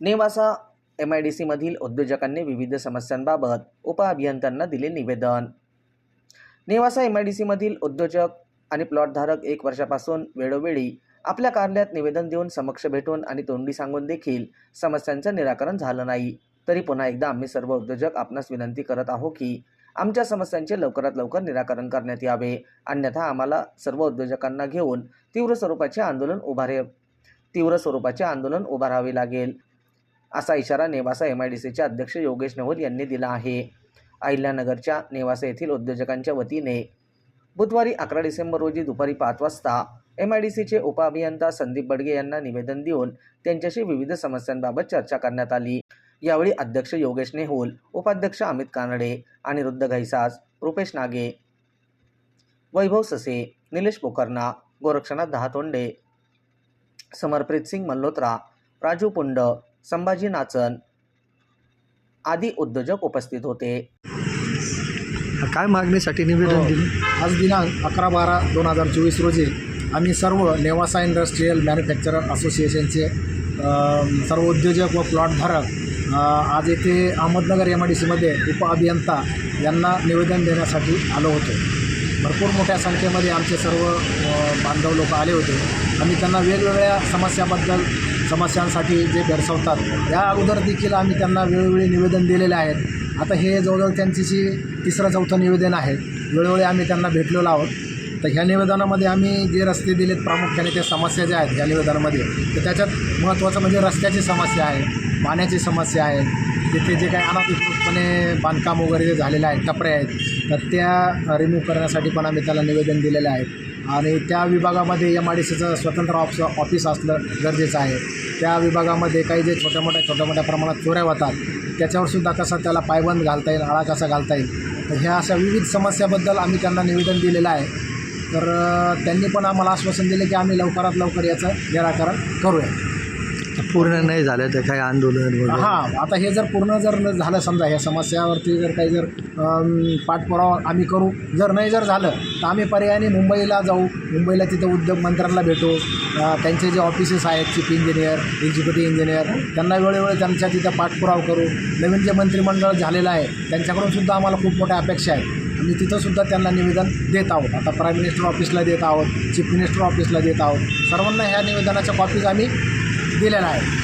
Nevasa M I D सीमधील उद्योजकांनी विविध समस्यांबाबत उपअभियंत्यांना दिले निवेदन. नेवासा एम आय डी सीमधील उद्योजक आणि प्लॉटधारक एक वर्षापासून वेळोवेळी आपल्या कार्यालयात निवेदन देऊन समक्ष भेटून आणि तोंडी सांगून देखील समस्यांचं निराकरण झालं नाही. तरी पुन्हा एकदा आम्ही सर्व उद्योजक आपणास विनंती करत आहोत की आमच्या समस्यांचे लवकरात लवकर निराकरण करण्यात यावे. अन्यथा आम्हाला सर्व उद्योजकांना घेऊन तीव्र स्वरूपाचे आंदोलन उभारे तीव्र स्वरूपाचे आंदोलन उभारावे लागेल. असा इशारा नेवासा एम आय डी सीचे अध्यक्ष योगेश नेहोल यांनी दिला आहे. अहिल्यानगरच्या नेवासा येथील उद्योजकांच्या वतीने बुधवारी अकरा डिसेंबर रोजी दुपारी पाच वाजता एम आय डी सीचे उपअभियंता संदीप बडगे यांना निवेदन देऊन त्यांच्याशी विविध समस्यांबाबत चर्चा करण्यात आली. यावेळी अध्यक्ष योगेश नेहोल उपाध्यक्ष अमित कानडे अनिरुद्ध घैसास रुपेश नागे वैभव ससे निलेश पोकर्णा गोरक्षनाथ दहातोंडे समरप्रीत सिंग मल्होत्रा राजू पुंड संभाजी नाचन आदी उद्योजक उपस्थित होते. काय मागणीसाठी निवेदन हो. दिले? आज दिनांक अकरा बारा दोन हजार चोवीस रोजी आम्ही सर्व नेवासा इंडस्ट्रीयल मॅन्युफॅक्चरर असोसिएशनचे सर्व उद्योजक व प्लॉटधारक आज येथे अहमदनगर एम आय डी सीमध्ये उपअभियंता यांना निवेदन देण्यासाठी आलो होतो. भरपूर मोठ्या संख्येमध्ये आमचे सर्व बांधव लोक आले होते. आम्ही त्यांना वेगवेगळ्या समस्याबद्दल समस्यांसाठी जे दर्शवतात या अगोदर देखील आम्ही त्यांना वेळोवेळी निवेदन दिलेले आहेत. आता हे जवळजवळ त्यांच्याशी तिसरं चौथं निवेदन आहे. वेळोवेळी आम्ही त्यांना भेटलेलो आहोत. तर ह्या निवेदनामध्ये आम्ही जे रस्ते दिलेत प्रामुख्याने त्या समस्या ज्या आहेत ह्या निवेदनामध्ये तर त्याच्यात महत्त्वाचं म्हणजे रस्त्याची समस्या आहे. पाण्याची समस्या आहे. तिथे जे काही अनाधिकृतपणे बांधकाम वगैरे जे झालेलं आहे टपरे आहेत तर त्या रिमूव्ह करण्यासाठी पण आम्ही त्याला निवेदन दिलेलं आहे. आणि त्या विभागामध्ये एम आय डी सीचं स्वतंत्र ऑफिस ऑफिस असलं गरजेचं आहे. त्या विभागामध्ये काही जे छोट्या मोठ्या छोट्या मोठ्या प्रमाणात चोऱ्या होतात त्याच्यावर सुद्धा कसा त्याला पायबंद घालता येईल आळा कसा घालता येईल तर ह्या अशा विविध समस्याबद्दल आम्ही त्यांना निवेदन दिलेलं आहे. तर त्यांनी पण आम्हाला आश्वासन दिले की आम्ही लवकरात लवकर याचं निराकरण करूया. पूर्ण नाही झालं तर काय आंदोलन वगैरे? हां आता हे जर पूर्ण जर न झालं समजा ह्या समस्यावरती जर काही जर अम, पाठपुरावा आम्ही करू जर नाही जर झालं तर आम्ही पर्यायाने मुंबईला जाऊ. मुंबईला तिथं उद्योग मंत्र्यांना भेटू. अ, त्यांचे जे ऑफिसेस आहेत चीफ इंजिनियर एक्झिक्युटिव्ह इंजिनियर त्यांना वेळोवेळी त्यांच्या तिथं पाठपुरावा करू. नवीन जे मंत्रिमंडळ झालेलं आहे त्यांच्याकडून सुद्धा आम्हाला खूप मोठ्या अपेक्षा आहेत. आम्ही तिथंसुद्धा त्यांना निवेदन देत आहोत. आता प्राईम मिनिस्टर ऑफिसला देत आहोत चीफ मिनिस्टर ऑफिसला देत आहोत. सर्वांना ह्या निवेदनाच्या कॉपीज आम्ही दिलेला आहे.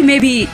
Maybe.